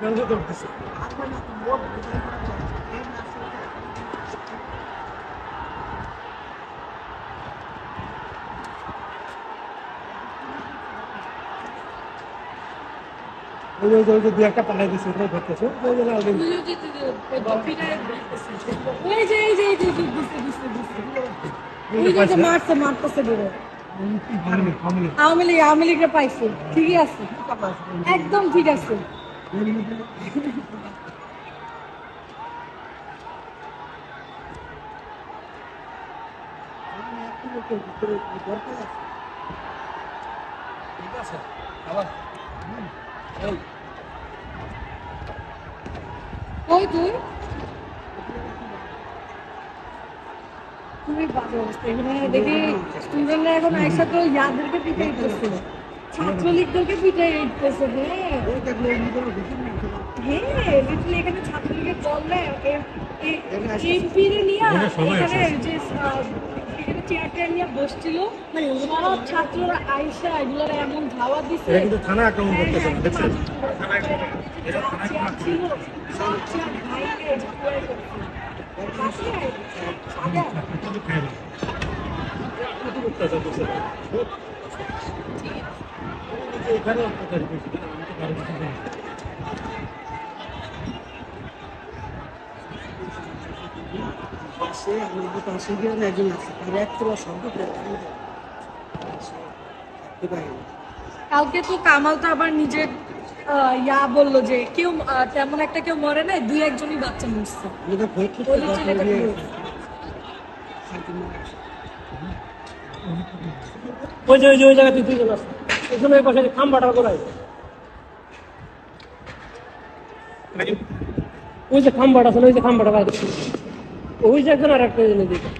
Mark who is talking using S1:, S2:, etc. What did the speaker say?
S1: বিকালে ধরতেছে ওই ওই
S2: আছে একদম ঠিক আছে
S1: ঠিক আছে আবার এই
S2: কই তুই খুবই বাজে অবস্থা এখানে দেখি স্টুডেন্টরা এখন আইসা তো ইয়াদেরকে পিটাই দিতেছে ছাত্রলীগদেরকে পিটাই দিতেছে হ্যাঁ হ্যাঁ লিটারালি এখানে ছাত্রলীগের বললে এমপিরে নিয়ে এখানে যে এখানে চেয়ার টেয়ার নিয়ে বসছিল সব ছাত্ররা আইসা এগুলোর এমন ধাওয়া দিছে
S1: কিন্তু থানা আক্রমণ করতেছে না, দেখছেন?
S2: চেয়ার ছিল সব চেয়ার ভাইকে ঝাঁকুয়াই করছে
S3: পাশে আমাদের পাশে গিয়ে একজন আছে।
S2: কালকে তো কামাল তো আবার নিজের আহ, ইয়া বলল যে কেউ তেমন একটা কেউ মরে নাই দুই একজনই বাচ্চা মরছে। ওই
S4: যে ওই যে ওই দুইজন আছে ওইখানে ওই পাশে খাম্বাটা করাই ওই যে খাম্বাটা আছে ওই যে খাম্বাটা ওই যে একজন আর একটা জিনিস এদিকে